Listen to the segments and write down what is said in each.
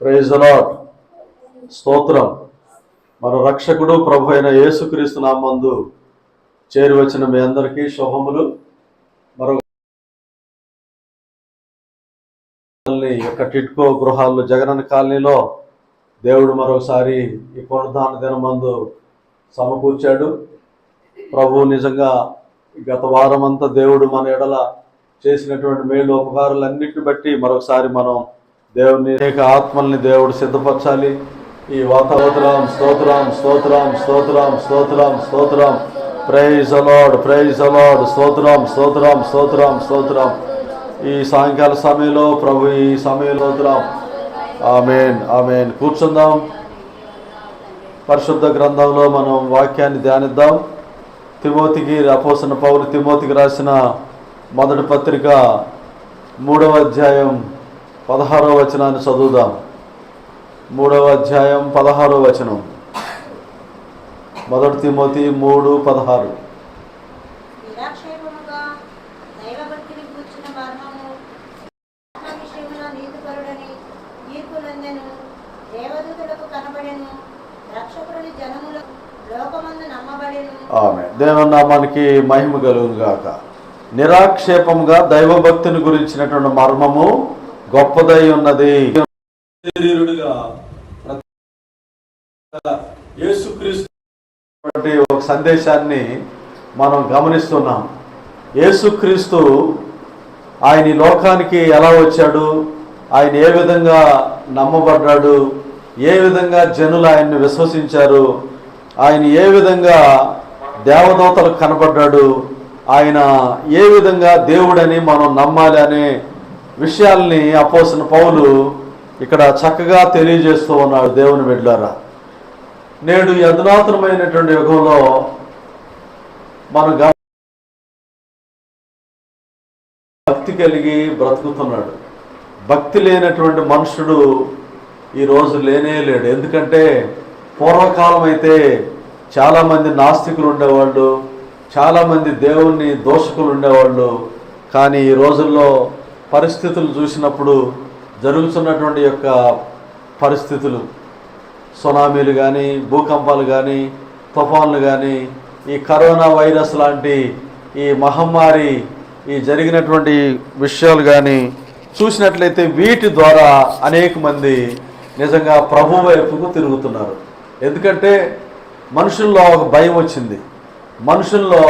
Praise స్తోత్రం. మన రక్షకుడు ప్రభు అయిన యేసుక్రీస్తు నామందు చేరి వచ్చిన మీ అందరికీ శుభములు. మరొక ఈ యొక్క టిట్కో గృహాల్లో జగనన్న కాలనీలో దేవుడు మరొకసారి ఈ పునర్ధాన దినమందు సమకూర్చాడు. ప్రభు నిజంగా గత వారం అంతా దేవుడు మన ఎడల చేసినటువంటి మేలు ఉపకారాలన్నిటిని బట్టి మరొకసారి మనం దేవుని అనేక ఆత్మల్ని దేవుడు సిద్ధపరచాలి. ఈ వాతావరణం స్తోత్రం స్తోత్రం స్తోత్రం స్తోత్రం స్తోత్రం. ప్రైజ్ అలాడ్ ప్రైజ్ అలాడ్ స్తోత్రం స్తోత్రం స్తోత్రం స్తోత్రం. ఈ సాయంకాల సమయంలో ప్రభు ఈ సమయంలో స్తోత్రం. ఆమెన్ ఆమెన్ కూర్చుందాం. పరిశుద్ధ గ్రంథంలో మనం వాక్యాన్ని ధ్యానిద్దాం. తిమోతికి అపోసిన పౌరు తిమోతికి రాసిన మొదటి పత్రిక మూడవ అధ్యాయం పదహారవ వచనాన్ని చదువుదాం. మూడవ అధ్యాయం పదహారవ వచనం. మొదటి తిమోతి మూడు పదహారు. ఆమె దేవుని నామానికి మహిమ కలుగును గాక. నిరాక్షేపంగా దైవభక్తిని గురించినటువంటి మర్మము గొప్పదై ఉన్నది ఒక సందేశాన్ని మనం గమనిస్తున్నాం. యేసుక్రీస్తు ఆయన ఈ లోకానికి ఎలా వచ్చాడు? ఆయన ఏ విధంగా నమ్మబడ్డాడు? ఏ విధంగా జనులు ఆయన్ని విశ్వసించారు? ఆయన ఏ విధంగా దేవదూతలకు కనబడ్డాడు? ఆయన ఏ విధంగా దేవుడని మనం నమ్మాలి అనే విషయాల్ని అపోసిన పౌలు ఇక్కడ చక్కగా తెలియజేస్తూ ఉన్నాడు దేవుని బిడ్డారా నేడు అధునాతనమైనటువంటి యుగంలో మనం భక్తి కలిగి బ్రతుకుతున్నాడు. భక్తి లేనటువంటి మనుషుడు ఈరోజు లేనే లేడు. ఎందుకంటే పూర్వకాలం అయితే చాలామంది నాస్తికులు ఉండేవాళ్ళు చాలామంది దేవుణ్ణి దోషకులు ఉండేవాళ్ళు. కానీ ఈ రోజుల్లో పరిస్థితులు చూసినప్పుడు జరుగుతున్నటువంటి యొక్క పరిస్థితులు సునామీలు కానీ భూకంపాలు కానీ తుఫాన్లు కానీ ఈ కరోనా వైరస్ లాంటి ఈ మహమ్మారి ఈ జరిగినటువంటి విషయాలు కానీ చూసినట్లయితే వీటి ద్వారా అనేక మంది నిజంగా ప్రభు వైపుకు తిరుగుతున్నారు. ఎందుకంటే మనుషుల్లో ఒక భయం వచ్చింది. మనుషుల్లో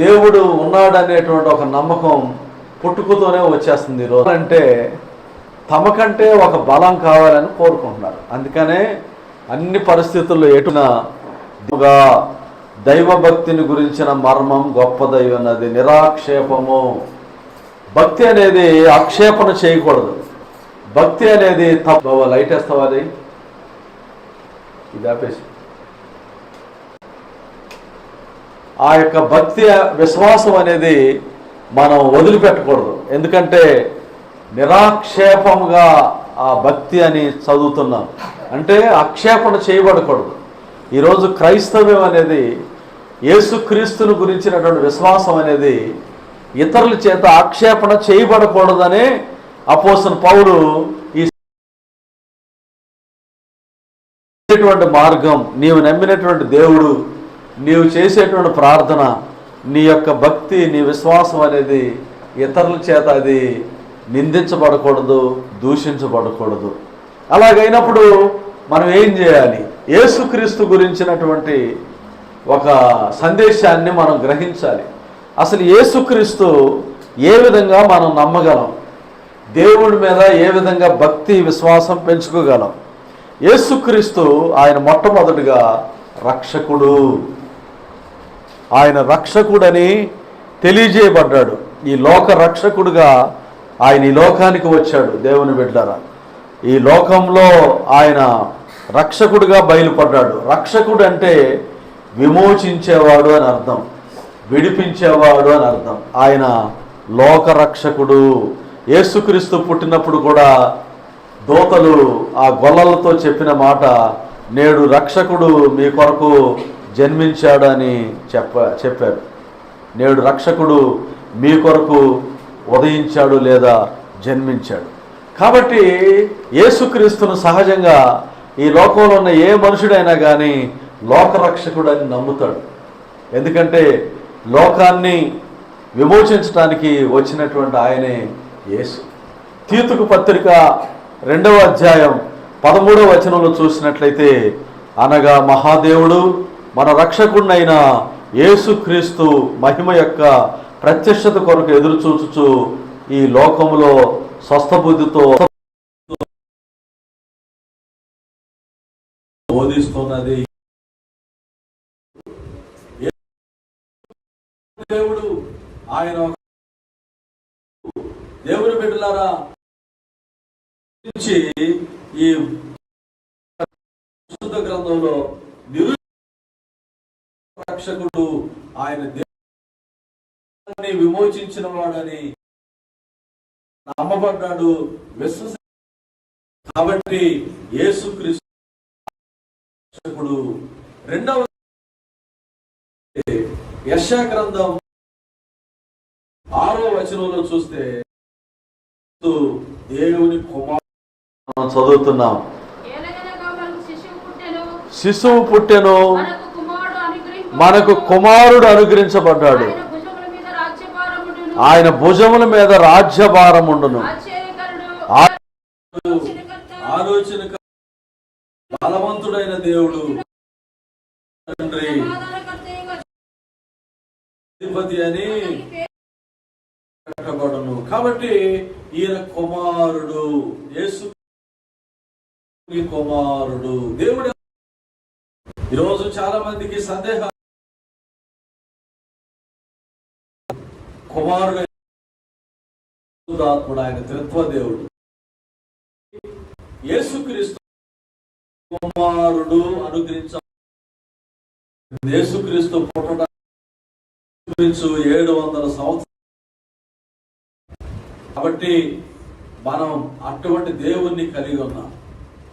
దేవుడు ఉన్నాడనేటువంటి ఒక నమ్మకం పుట్టుకతోనే వచ్చేస్తుంది ఈరోజు అంటే తమకంటే ఒక బలం కావాలని కోరుకుంటున్నారు. అందుకనే అన్ని పరిస్థితుల్లో ఎటున దైవభక్తిని గురించిన మర్మం గొప్పదై ఉన్నది. నిరాక్షేపము. భక్తి అనేది ఆక్షేపణ చేయకూడదు. భక్తి అనేది తప్ప లైట్ వేస్తావా అది? ఇది ఆపేసి. ఆ యొక్క భక్తి విశ్వాసం అనేది మనం వదిలిపెట్టకూడదు. ఎందుకంటే నిరాక్షేపముగా ఆ భక్తి అని చదువుతున్నాం. అంటే ఆక్షేపణ చేయబడకూడదు. ఈరోజు క్రైస్తవ్యం అనేది యేసుక్రీస్తుని గురించినటువంటి విశ్వాసం అనేది ఇతరుల చేత ఆక్షేపణ చేయబడకూడదనే అపోసిన పౌరు ఈ మార్గం నీవు నమ్మినటువంటి దేవుడు నీవు చేసేటువంటి ప్రార్థన నీ యొక్క భక్తి నీ విశ్వాసం అనేది ఇతరుల చేత అది నిందించబడకూడదు దూషించబడకూడదు. అలాగైనప్పుడు మనం ఏం చేయాలి? యేసుక్రీస్తు గురించినటువంటి ఒక సందేశాన్ని మనం గ్రహించాలి. అసలు యేసుక్రీస్తు ఏ విధంగా మనం నమ్మగలం? దేవుడి మీద ఏ విధంగా భక్తి విశ్వాసం పెంచుకోగలం? యేసుక్రీస్తు ఆయన మొట్టమొదటిగా రక్షకుడు. ఆయన రక్షకుడని తెలియజేయబడ్డాడు. ఈ లోక రక్షకుడుగా ఆయన ఈ లోకానికి వచ్చాడు దేవుని బిడ్డారా. ఈ లోకంలో ఆయన రక్షకుడుగా బయలుపడ్డాడు. రక్షకుడు అంటే విమోచించేవాడు అని అర్థం విడిపించేవాడు అని అర్థం. ఆయన లోక రక్షకుడు. యేసుక్రీస్తు పుట్టినప్పుడు కూడా దోతలు ఆ గొల్లలతో చెప్పిన మాట నేడు రక్షకుడు మీ కొరకు జన్మించాడు అని చెప్ప చెప్పారు నేడు రక్షకుడు మీ కొరకు ఉదయించాడు లేదా జన్మించాడు. కాబట్టి యేసుక్రీస్తును సహజంగా ఈ లోకంలో ఉన్న ఏ మనుషుడైనా కానీ లోకరక్షకుడు అని నమ్ముతాడు. ఎందుకంటే లోకాన్ని విమోచించడానికి వచ్చినటువంటి ఆయనే యేసు. తీతుకు పత్రిక రెండవ అధ్యాయం పదమూడవ వచనంలో చూసినట్లయితే అనగా మహాదేవుడు మన రక్షకుడినైన యేసుక్రీస్తు మహిమ యొక్క ప్రత్యక్షత కొరకు ఎదురు చూచుచు ఈ లోకంలో స్వస్థబుద్ధితో బోధిస్తున్నది. దేవుడు ఆయన దేవుని బిడ్డలారా ఈ గ్రంథంలో నిరు రక్షకుడు ఆయన దేవుని విమోచించిన వాడని నమ్మబడ్డాడు విశ్వస కాబట్టి యేసుక్రీస్తు రక్షకుడు. రెండవ యశా గ్రంథం ఆరో వచనంలో చూస్తే దేవుని కుమారు చదువుతున్నాం. శిశువు పుట్టెను, శిశువు పుట్టెను మనకు కుమారుడు అనుగ్రహింపబడెను. మనకు కుమారుడు అనుగ్రహించబడ్డాడు. ఆయన భుజముల మీద రాజ్యభారం ఉండును. ఆలోచన బలవంతుడైన దేవుడు తండ్రి. అధిపతి అని కట్టబడను పెట్టబడును కాబట్టి ఈయన కుమారుడు యేసు ఈ కుమారుడు. దేవుడు ఈరోజు చాలా మందికి సందేహం కుమారుడు ఆయన త్రిత్వదేవుడు యేసుక్రీస్తు కుమారుడు అనుగ్రహించ యేసుక్రీస్తు పుట్టడానికి ఏడు వందల సంవత్సరాలు. కాబట్టి మనం అటువంటి దేవుణ్ణి కలిగి ఉన్నాం.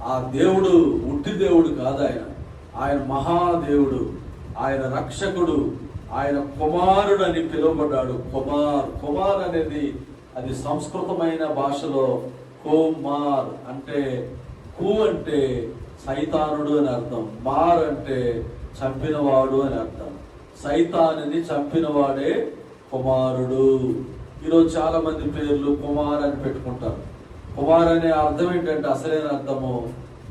ఆ దేవుడు ఉట్టి దేవుడు కాదు ఆయన. ఆయన మహాదేవుడు. ఆయన రక్షకుడు. ఆయన కుమారుడు అని పిలువబడ్డాడు. కుమార్. కుమార్ అనేది అది సంస్కృతమైన భాషలో కుమార్ అంటే కు అంటే సైతానుడు అని అర్థం. మార్ అంటే చంపినవాడు అని అర్థం. సైతానుని చంపినవాడే కుమారుడు. ఈరోజు చాలా మంది పేర్లు కుమార్ అని పెట్టుకుంటారు. కుమార్ అనే అర్థం ఏంటంటే అసలైన అర్థము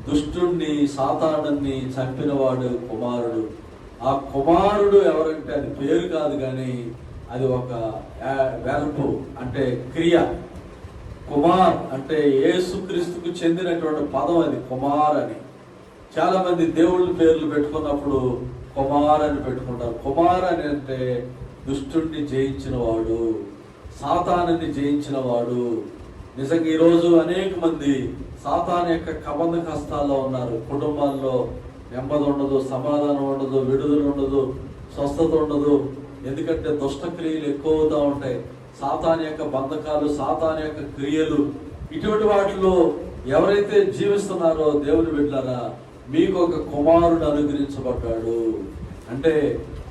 దుష్టుణ్ణి సాతానుణ్ణి చంపినవాడు కుమారుడు. ఆ కుమారుడు ఎవరంటే అది పేరు కాదు కానీ అది ఒక వెల్పు అంటే క్రియ. కుమార్ అంటే ఏసుక్రీస్తుకు చెందినటువంటి పదం అది కుమార్ అని. చాలామంది దేవుళ్ళ పేర్లు పెట్టుకున్నప్పుడు కుమార్ అని పెట్టుకుంటారు. కుమార్ అని అంటే దుష్టుణ్ణి జయించిన వాడు సాతానుని జయించిన వాడు. నిజంగా ఈరోజు అనేక మంది సాతాన్ యొక్క కబంధ కష్టాల్లో ఉన్నారు. కుటుంబాల్లో నెమ్మది ఉండదు సమాధానం ఉండదు విడుదల ఉండదు స్వస్థత ఉండదు. ఎందుకంటే దుష్ట క్రియలు ఎక్కువ అవుతా ఉంటాయి. సాతాన్ యొక్క బంధకాలు సాతాన్ యొక్క క్రియలు ఇటువంటి వాటిలో ఎవరైతే జీవిస్తున్నారో దేవుని బిడ్డారా మీకు ఒక కుమారుడు అనుగ్రహించబడ్డాడు. అంటే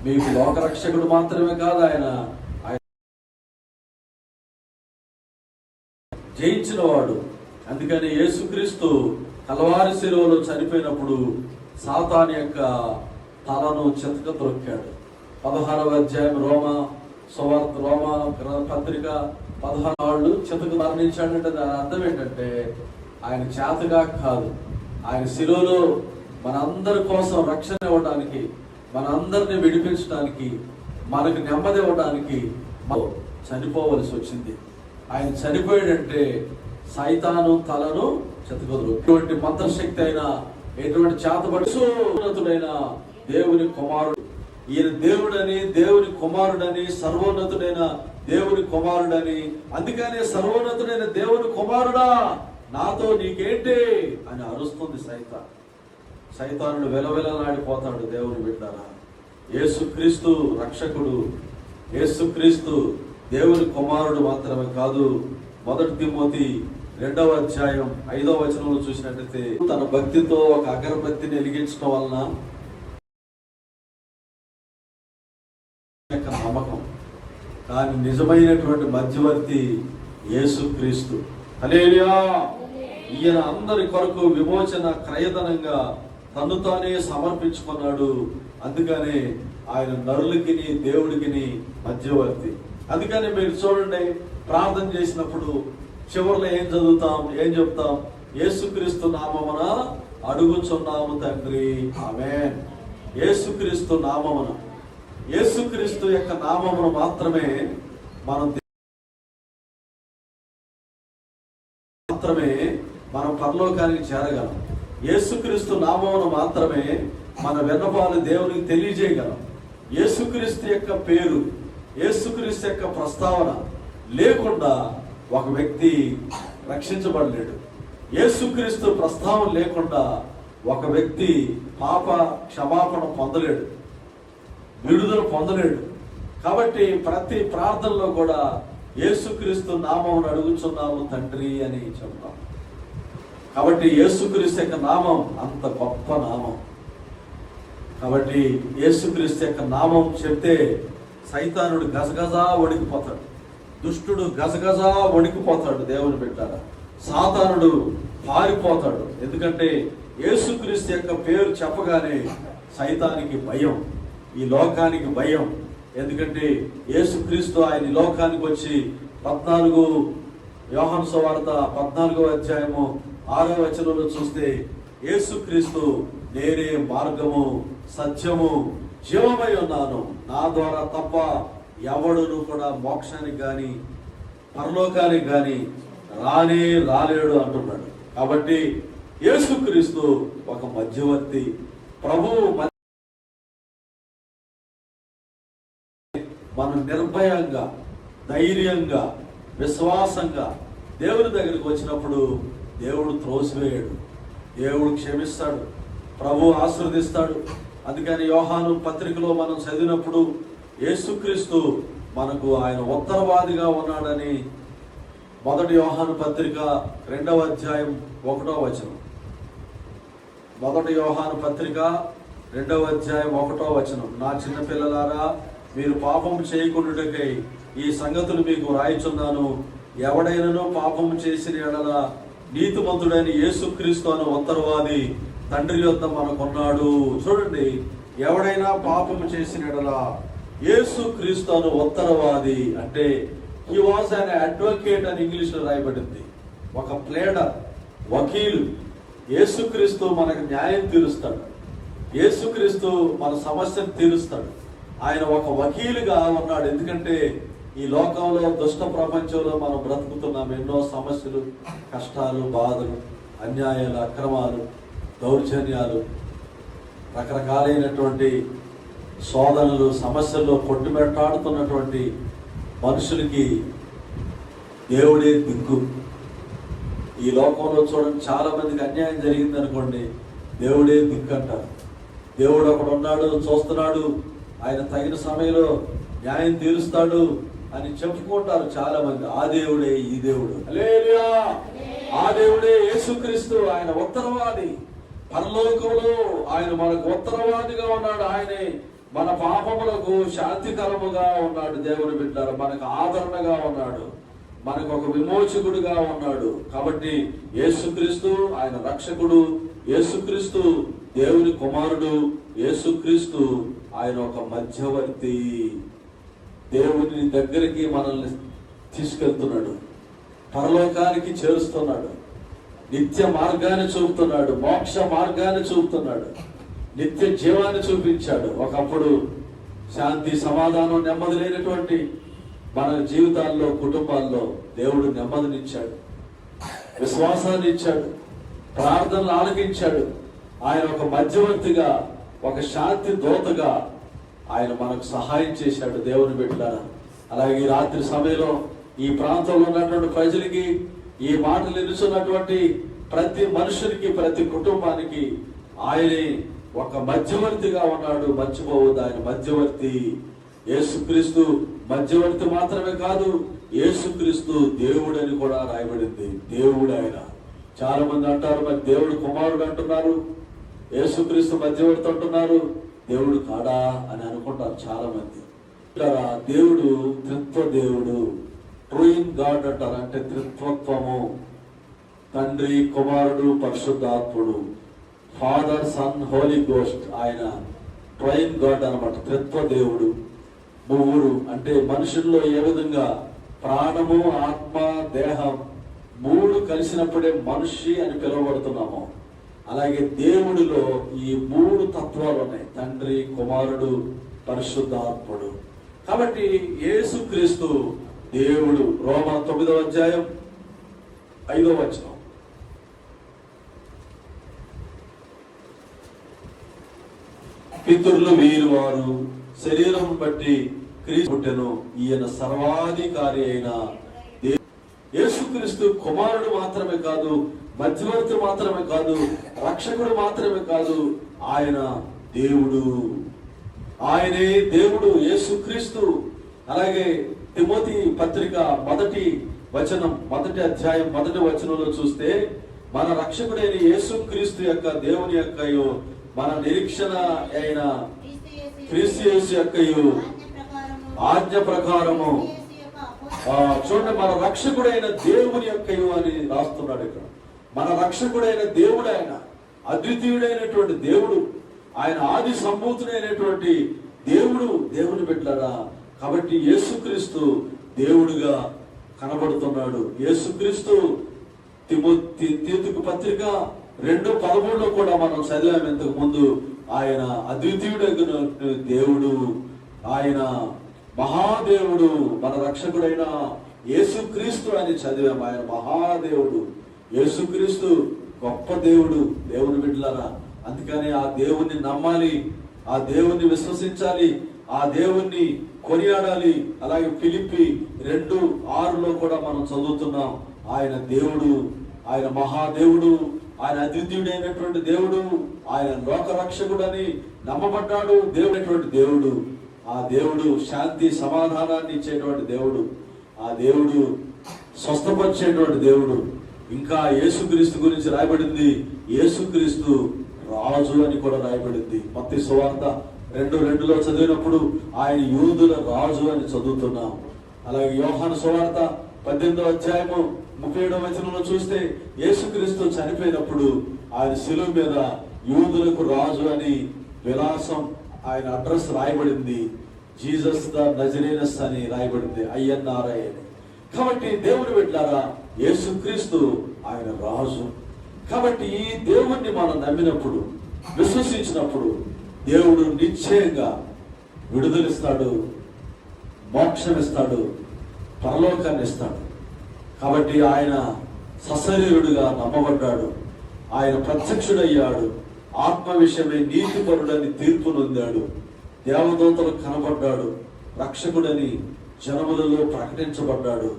మీకు లోకరక్షకుడు మాత్రమే కాదు ఆయన ఆయన జయించిన వాడు అందుకని యేసుక్రీస్తు కలవారి శిలువలో చనిపోయినప్పుడు సాతాన్ యొక్క తలను చెతక దొరికాడు. పదహారవ అధ్యాయం రోమ సువార్త రోమ పత్రిక పదహారు వాళ్ళు చెతకు మరణించాడంటే దాని అర్థం ఏంటంటే ఆయన చేతగా కాదు. ఆయన శిలువలో మనందరి కోసం రక్షణ ఇవ్వడానికి మనందరిని విడిపించడానికి మనకు నెమ్మది ఇవ్వడానికి చనిపోవలసి వచ్చింది. ఆయన చనిపోయాడంటే సైతాను తలను చెతకొదరు ఎటువంటి మంత్రశక్తి అయినా ఎటువంటి చేతబడుతుడైన దేవుని కుమారుడు. ఈయన దేవుడని దేవుని కుమారుడని సర్వోన్నతుడైన దేవుని కుమారుడని అందుకనే సర్వోన్నతుడైన దేవుని కుమారుడా నాతో నీకేంటి అని అరుస్తుంది సైతాన్. సైతానుడు వెలవెలలాడిపోతాడు దేవుని బిడ్డారా యేసుక్రీస్తు రక్షకుడు. యేసుక్రీస్తు దేవుని కుమారుడు మాత్రమే కాదు మొదటి తిమోతి రెండవ అధ్యాయం ఐదవ వచనంలో చూసినట్లయితే తన భక్తితో ఒక అగరబత్తిని వెలిగించడం వలన నమ్మకం కానీ నిజమైనటువంటి మధ్యవర్తి యేసుక్రీస్తు. హల్లెలూయా! ఈయన అందరి కొరకు విమోచన క్రయధనంగా తను తానే సమర్పించుకున్నాడు. అందుకనే ఆయన నరులకిని దేవుడికిని మధ్యవర్తి. అందుకని మీరు చూడండి ప్రార్థన చేసినప్పుడు చివరిలో ఏం చదువుతాం? ఏం చెప్తాం? యేసుక్రీస్తు నామమున అడుగుచున్నాము తండ్రి. ఆమేన్. యేసుక్రీస్తు నామమున. యేసుక్రీస్తు యొక్క నామమును మాత్రమే మనం మాత్రమే మనం పరలోకానికి చేరగలం. యేసుక్రీస్తు నామమును మాత్రమే మన విన్నపాలు దేవునికి తెలియజేయగలం. యేసుక్రీస్తు యొక్క పేరు యేసుక్రీస్తు యొక్క ప్రస్తావన లేకుండా ఒక వ్యక్తి రక్షించబడలేడు. యేసుక్రీస్తు ప్రస్తావన లేకుండా ఒక వ్యక్తి పాప క్షమాపణ పొందలేడు. విడుదల పొందలేడు. కాబట్టి ప్రతి ప్రార్థనలో కూడా యేసుక్రీస్తు నామం అడుగుచున్నాము తండ్రి అని చెప్తాం. కాబట్టి యేసుక్రీస్తు యొక్క నామం అంత గొప్ప నామం. కాబట్టి యేసుక్రీస్తు యొక్క నామం చెప్తే సైతానుడు గజగజా వణికిపోతాడు. దుష్టుడు గజగజా వణికిపోతాడు దేవుని బిడ్డ సాతానుడు పారిపోతాడు. ఎందుకంటే యేసుక్రీస్తు యొక్క పేరు చెప్పగానే సైతానికి భయం ఈ లోకానికి భయం. ఎందుకంటే యేసుక్రీస్తు ఆయన లోకానికి వచ్చి పద్నాలుగు యోహంస వార్త పద్నాలుగో అధ్యాయము ఆరో వచనంలో చూస్తే యేసుక్రీస్తు నేనే మార్గము సత్యము జీవమై ఉన్నాను. నా ద్వారా తప్ప ఎవడును కూడా మోక్షానికి కానీ పరలోకానికి కానీ రానే రాలేడు అంటున్నాడు. కాబట్టి యేసుక్రీస్తు ఒక మధ్యవర్తి. ప్రభువు మనం నిర్భయంగా ధైర్యంగా విశ్వాసంగా దేవుని దగ్గరికి వచ్చినప్పుడు దేవుడు త్రోసివేయడు. దేవుడు క్షమిస్తాడు. ప్రభు ఆశీర్వదిస్తాడు. అందుకని యోహాను పత్రికలో మనం చదివినప్పుడు యేసుక్రీస్తు మనకు ఆయన ఉత్తరవాదిగా ఉన్నాడని మొదటి వ్యవహాన పత్రిక రెండవ అధ్యాయం ఒకటో వచనం. మొదటి వ్యవహాన పత్రిక రెండవ అధ్యాయం ఒకటో వచనం. నా చిన్నపిల్లలారా మీరు పాపం చేయకుండాకై ఈ సంగతులు మీకు రాయిచున్నాను. ఎవడైనను పాపం చేసిన ఎడల నీతిమంతుడైన యేసుక్రీస్తు అనే ఉత్తరవాది తండ్రి యొద్ద మనకున్నాడు. చూడండి ఎవడైనా పాపం చేసిన ఎడల యేసుక్రీస్తు అను ఉత్తరవాది అంటే ఈ వాజ్ అనే అడ్వకేట్ అని ఇంగ్లీష్లో రాయబడింది. ఒక ప్లేడర్ వకీలు. యేసుక్రీస్తు మనకు న్యాయం తీరుస్తాడు. యేసుక్రీస్తు మన సమస్యను తీరుస్తాడు. ఆయన ఒక వకీలుగా ఉన్నాడు. ఎందుకంటే ఈ లోకంలో దుష్ట ప్రపంచంలో మనం బ్రతుకుతున్నాం. ఎన్నో సమస్యలు కష్టాలు బాధలు అన్యాయాలు అక్రమాలు దౌర్జన్యాలు రకరకాలైనటువంటి శోధనలు సమస్యల్లో కొట్టుమెట్టాడుతున్నటువంటి మనుషులకి దేవుడే దిక్కు. ఈ లోకంలో చూడండి చాలా మందికి అన్యాయం జరిగింది అనుకోండి దేవుడే దిక్కు అంటారు. దేవుడు ఒకడు ఉన్నాడు చూస్తున్నాడు ఆయన తగిన సమయంలో న్యాయం తీరుస్తాడు అని చెప్పుకుంటారు చాలా మంది ఆ దేవుడే ఈ దేవుడు. హల్లెలూయా! ఆ దేవుడే యేసుక్రీస్తు ఆయన ఉత్తరవాది. పరలోకంలో ఆయన మనకు ఉత్తరవాదిగా ఉన్నాడు. ఆయనే మన పాపములకు శాంతికరముగా ఉన్నాడు దేవుని బిడ్డారు మనకు ఆదరణగా ఉన్నాడు. మనకు ఒక విమోచకుడుగా ఉన్నాడు. కాబట్టి యేసుక్రీస్తు ఆయన రక్షకుడు యేసుక్రీస్తు దేవుని కుమారుడు యేసుక్రీస్తు ఆయన ఒక మధ్యవర్తి. దేవుని దగ్గరికి మనల్ని తీసుకెళ్తున్నాడు. పరలోకానికి చేరుస్తున్నాడు. నిత్య మార్గాన్ని చూపుతున్నాడు. మోక్ష మార్గాన్ని చూపుతున్నాడు. నిత్య జీవాన్ని చూపించాడు. ఒకప్పుడు శాంతి సమాధానం నెమ్మది లేనటువంటి మన జీవితాల్లో కుటుంబాల్లో దేవుడు నెమ్మదినిచ్చాడు. విశ్వాసాన్ని ఇచ్చాడు. ప్రార్థనలు ఆలకించాడు. ఆయన ఒక మధ్యవర్తిగా ఒక శాంతి దోతగా ఆయన మనకు సహాయం చేశాడు దేవుని బిడ్డ. అలాగే ఈ రాత్రి సమయంలో ఈ ప్రాంతంలో ఉన్నటువంటి ప్రజలకి ఈ మాటలు ఎన్నుచున్నటువంటి ప్రతి మనుషునికి ప్రతి కుటుంబానికి ఆయనే ఒక మధ్యవర్తిగా ఉన్నాడు మర్చిపోవద్దు ఆయన మధ్యవర్తి. యేసుక్రీస్తు మధ్యవర్తి మాత్రమే కాదు యేసుక్రీస్తు దేవుడని కూడా రాయబడింది. దేవుడు ఆయన. చాలా మంది అంటారు మరి దేవుడు కుమారుడు అంటున్నారు యేసుక్రీస్తు మధ్యవర్తి అంటున్నారు దేవుడు కాడా అని అనుకుంటారు చాలా మంది దేవుడు త్రిత్వ దేవుడు. ట్రూయింగ్ గాడ్ అంటారు అంటే త్రిత్వత్వము. తండ్రి కుమారుడు పరిశుద్ధాత్ముడు. ఫాదర్ సన్ హోలీ గోస్ట్ ఆయన ట్రైన్ గాడ్ అనమాట త్రిత్వ దేవుడు. ముగ్గురు అంటే మనుషుల్లో ఏ విధంగా ప్రాణము ఆత్మ దేహం మూడు కలిసినప్పుడే మనిషి అని పిలువబడుతున్నాము అలాగే దేవుడిలో ఈ మూడు తత్వాలు ఉన్నాయి. తండ్రి కుమారుడు పరిశుద్ధాత్ముడు. కాబట్టి యేసుక్రీస్తు దేవుడు రోమ తొమ్మిదవ అధ్యాయం ఐదవ వచనం. పితరులు వీరు వారు శరీరం బట్టి పుట్టెను. ఈయన సర్వాధికారి అయిన యేసుక్రీస్తు కుమారుడు మాత్రమే కాదు మధ్యవర్తి మాత్రమే కాదు రక్షకుడు మాత్రమే కాదు ఆయన దేవుడు. ఆయనే దేవుడు యేసుక్రీస్తు. అలాగే తిమోతి పత్రిక మొదటి వచనం మొదటి అధ్యాయం మొదటి వచనంలో చూస్తే మన రక్షకుడైన యేసుక్రీస్తు యొక్క దేవుని యొక్క మన నిరీక్షణ అయిన క్రీస్తు యేసు యొక్కయు ఆజ్ఞ ప్రకారము చూడండి మన రక్షకుడైన దేవుని యొక్కయు అని రాస్తున్నాడు ఇక్కడ. మన రక్షకుడైన దేవుడు ఆయన అద్వితీయుడైనటువంటి దేవుడు ఆయన ఆది సంభూతుడైనటువంటి దేవుడు దేవుని బిడ్డరా కాబట్టి యేసుక్రీస్తు దేవుడుగా కనబడుతున్నాడు. యేసుక్రీస్తు తిమో తీతుకు పత్రిక రెండు పదమూడులో కూడా మనం చదివాము ఇంతకు ముందు. ఆయన అద్వితీయుడైన దేవుడు ఆయన మహాదేవుడు మన రక్షకుడైన యేసుక్రీస్తు అని చదివాము ఆయన మహాదేవుడు యేసుక్రీస్తు గొప్ప దేవుడు దేవుని బిడ్డలరా. అందుకని ఆ దేవుణ్ణి నమ్మాలి ఆ దేవుణ్ణి విశ్వసించాలి ఆ దేవుణ్ణి కొనియాడాలి. అలాగే పిలిపి రెండు ఆరులో కూడా మనం చదువుతున్నాం. ఆయన దేవుడు ఆయన మహాదేవుడు ఆయన అద్వితీయుడైనటువంటి దేవుడు ఆయన లోకరక్షకుడని నమ్మబడ్డాడు దేవుడైనటువంటి దేవుడు. ఆ దేవుడు శాంతి సమాధానాన్ని ఇచ్చేటువంటి దేవుడు. ఆ దేవుడు స్వస్థపరిచేటువంటి దేవుడు. ఇంకా యేసుక్రీస్తు గురించి రాయబడింది. యేసుక్రీస్తు రాజు అని కూడా రాయబడింది. మత్తి సువార్త రెండు రెండులో చదివినప్పుడు ఆయన యూదుల రాజు అని చదువుతున్నాం. అలాగే యోహాను సువార్త పద్దెనిమిదో అధ్యాయము ముప్పై ఏడవ వచనంలో చూస్తే యేసుక్రీస్తు చనిపోయినప్పుడు ఆయన శిలువ మీద యూదులకు రాజు అని విలాసం ఆయన అడ్రస్ రాయబడింది. జీసస్ ద నజరీనస్ అని రాయబడింది. ఐఎన్ఆర్ఐ అని. కాబట్టి దేవుడు పెట్టారా యేసుక్రీస్తు ఆయన రాజు. కాబట్టి ఈ దేవుణ్ణి మనం నమ్మినప్పుడు విశ్వసించినప్పుడు దేవుడు నిశ్చయంగా విడుదలిస్తాడు మోక్షం ఇస్తాడు పరలోకాన్ని ఇస్తాడు. కాబట్టి ఆయన సశరీరుడుగా నమ్మబడ్డాడు. ఆయన ప్రత్యక్షుడయ్యాడు. ఆత్మ విషయమై నీతిపరుడని తీర్పు నొందాడు. దేవదూతలకు కనబడ్డాడు. రక్షకుడని జనములలో ప్రకటించబడ్డాడు.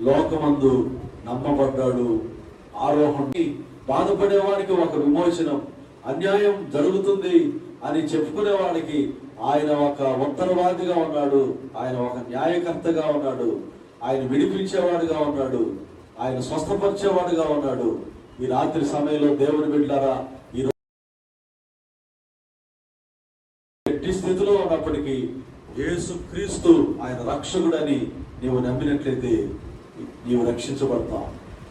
లోకమందు నమ్మబడ్డాడు. ఆరోహణి బాధపడేవాడికి ఒక విమోచనం అన్యాయం జరుగుతుంది అని చెప్పుకునేవాడికి ఆయన ఒక ఉత్తరవాదిగా ఉన్నాడు. ఆయన ఒక న్యాయకర్తగా ఉన్నాడు. ఆయన విడిపించేవాడుగా ఉన్నాడు. ఆయన స్వస్థపరిచేవాడుగా ఉన్నాడు. ఈ రాత్రి సమయంలో దేవుని బిడ్డారా ఈ ఎట్టి స్థితిలో ఉన్నప్పటికీ యేసు క్రీస్తు ఆయన రక్షకుడని నీవు నమ్మినట్లయితే నీవు రక్షించబడతావు.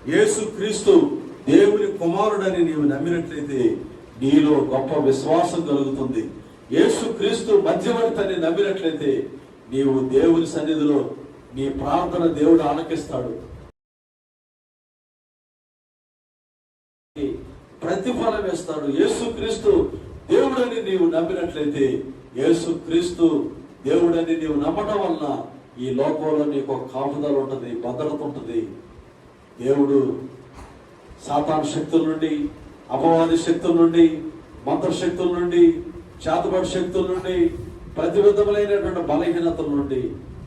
యేసు క్రీస్తు దేవుని కుమారుడని నీవు నమ్మినట్లయితే నీలో గొప్ప విశ్వాసం కలుగుతుంది. యేసు క్రీస్తు మధ్యవర్తని నమ్మినట్లయితే నీవు దేవుని సన్నిధిలో నీ ప్రార్థన దేవుడు ఆలకిస్తాడు. ప్రతిఫలం వేస్తాడు. యేసుక్రీస్తు దేవుడని నీవు నమ్మినట్లయితే యేసుక్రీస్తు దేవుడని నీవు నమ్మటం వలన ఈ లోకంలో నీకు ఒక కాపుదల ఉంటుంది భద్రత ఉంటుంది. దేవుడు సాతాన్ శక్తుల నుండి అపవాది శక్తుల నుండి మంత్ర శక్తుల నుండి చేతబడి శక్తుల నుండి ప్రతి విధములైనటువంటి బలహీనతల నుండి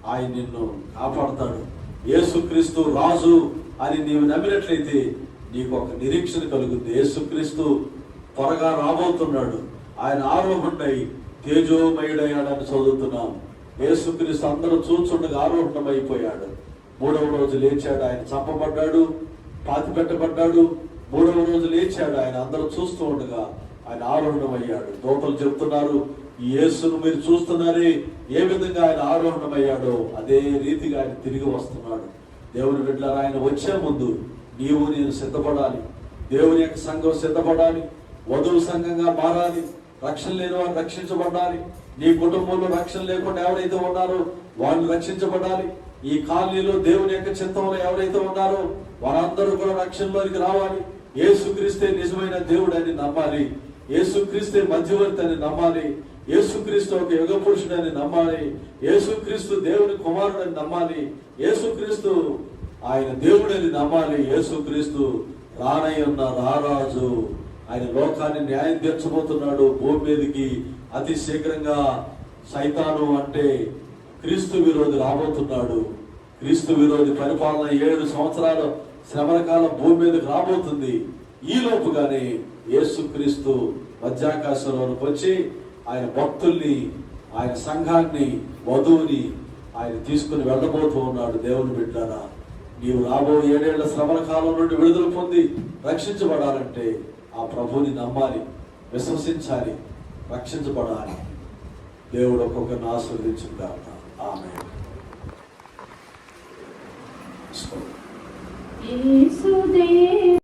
ఆయన నిన్ను కాపాడతాడు. యేసుక్రీస్తు రాజు అని నీవు నమ్మినట్లయితే నీకు ఒక నిరీక్షణ కలుగుతుంది. యేసుక్రీస్తు త్వరగా రాబోతున్నాడు. ఆయన ఆరోహణై తేజోమయుడయ్యాడని చదువుతున్నాం. యేసుక్రీస్తు అందరూ చూచుండగా ఆరోహణమైపోయాడు. మూడవ రోజు లేచాడు ఆయన చంపబడ్డాడు పాతి పెట్టబడ్డాడు మూడవ రోజు లేచాడు ఆయన అందరూ చూస్తూ ఉండగా ఆయన ఆరోహణమయ్యాడు. దోతలు చెప్తున్నారు యేసును మీరు చూస్తున్నారే ఏ విధంగా ఆయన ఆరోహణమయ్యాడో అదే రీతిగా ఆయన తిరిగి వస్తున్నాడు. దేవుని బిడ్డలారా ఆయన వచ్చే ముందు నీవు నేను సిద్ధపడాలి. దేవుని యొక్క సంఘం సిద్ధపడాలి. వధువు సంఘంగా మారాలి. రక్షణ లేని వారు రక్షించబడాలి. నీ కుటుంబంలో రక్షణ లేకుండా ఎవరైతే ఉన్నారో వాళ్ళు రక్షించబడాలి. ఈ కాలనీలో దేవుని యొక్క చిత్తంలో ఎవరైతే ఉన్నారో వారందరూ కూడా రక్షణలోనికి రావాలి. ఏసుక్రీస్తే నిజమైన దేవుడు అని నమ్మాలి. ఏసుక్రీస్తే మధ్యవర్తి అని నమ్మాలి. యేసుక్రీస్తు ఒక యుగ పురుషుడని నమ్మాలి యేసుక్రీస్తు దేవుని కుమారుడని నమ్మాలి యేసుక్రీస్తు ఆయన దేవుడని నమ్మాలి యేసుక్రీస్తు రానయ్యున్న రారాజు ఆయన లోకాన్ని న్యాయం తీర్చబోతున్నాడు భూమి మీదకి అతి శీఘ్రంగా సైతాను అంటే క్రీస్తు విరోధి రాబోతున్నాడు. క్రీస్తు విరోధి పరిపాలన ఏడు సంవత్సరాలు శ్రమల కాలం భూమి మీదకి రాబోతుంది. ఈ లోపుగానే యేసుక్రీస్తు మధ్యాకాశంలోనికి వచ్చి ఆయన భక్తుల్ని ఆయన సంఘాన్ని వధువుని ఆయన తీసుకుని వెళ్ళబోతూ ఉన్నాడు దేవుని బిడ్డారా నీవు రాబో ఏడేళ్ళ శ్రమల కాలం నుండి విడుదల పొంది రక్షించబడాలంటే ఆ ప్రభుని నమ్మాలి విశ్వసించాలి రక్షించబడాలి. దేవుడు ఒక్కొక్కరిని ఆశీర్వదించుగాక ఆమె యేసుదేవ